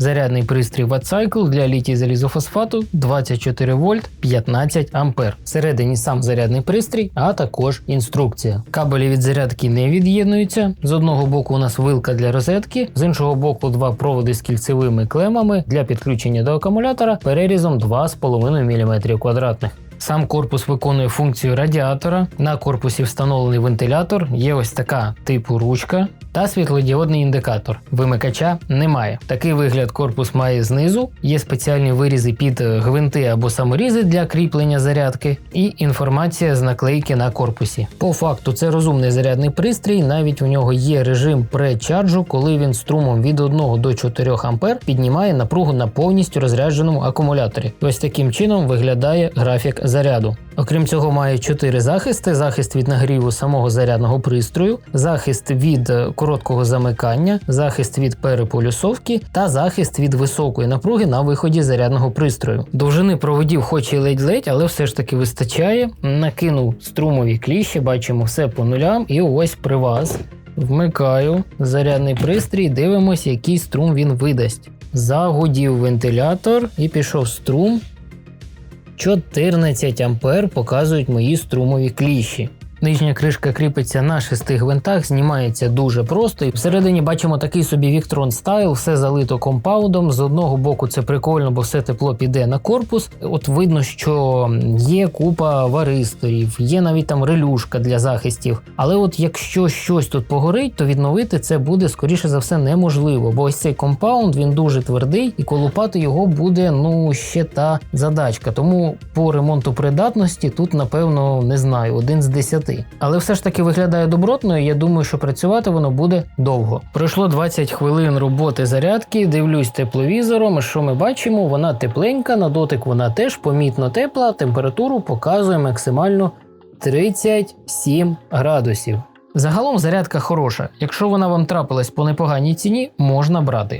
Зарядний пристрій Wattcycle для літій залізофосфату 24 вольт 15 ампер. Всередині сам зарядний пристрій, а також інструкція. Кабелі від зарядки не від'єднуються. З одного боку у нас вилка для розетки, з іншого боку два проводи з кільцевими клемами для підключення до акумулятора перерізом 2,5 мм квадратних. Сам корпус виконує функцію радіатора. На корпусі встановлений вентилятор, є ось така типу ручка та світлодіодний індикатор. Вимикача немає. Такий вигляд корпус має знизу. Є спеціальні вирізи під е, гвинти або саморізи для кріплення зарядки, і інформація з наклейки на корпусі. По факту, це розумний зарядний пристрій. Навіть у нього є режим пре-чарджу, коли він струмом від 1 до 4 ампер піднімає напругу на повністю розрядженому акумуляторі. Ось таким чином виглядає графік заряду. Окрім цього, має 4 захисти: захист від нагріву самого зарядного пристрою, захист від е, короткого замикання, захист від переполюсовки та захист від високої напруги на виході зарядного пристрою. Довжини проводів хоч і ледь-ледь, але все ж таки вистачає. Накинув струмові кліщі, бачимо все по нулям, і ось при вас. Вмикаю зарядний пристрій, дивимося, який струм він видасть. Загудів вентилятор і пішов струм. 14 ампер показують мої струмові кліщі. Нижня кришка кріпиться на шести гвинтах, знімається дуже просто. І всередині бачимо такий собі Victron Style, все залито компаудом. З одного боку це прикольно, бо все тепло піде на корпус. От видно, що є купа варисторів, є навіть там релюшка для захистів. Але от якщо щось тут погорить, то відновити це буде скоріше за все неможливо, бо ось цей компаунд він дуже твердий, і колупати його буде ну ще та задачка. Тому по ремонту придатності тут, напевно, не знаю, один з десяти. Але все ж таки виглядає добротно, і я думаю, що працювати воно буде довго. Пройшло 20 хвилин роботи зарядки. Дивлюсь тепловізором. Що ми бачимо? Вона тепленька, на дотик вона теж помітно тепла. Температуру показує максимально 37 градусів. Загалом зарядка хороша. Якщо вона вам трапилась по непоганій ціні, можна брати.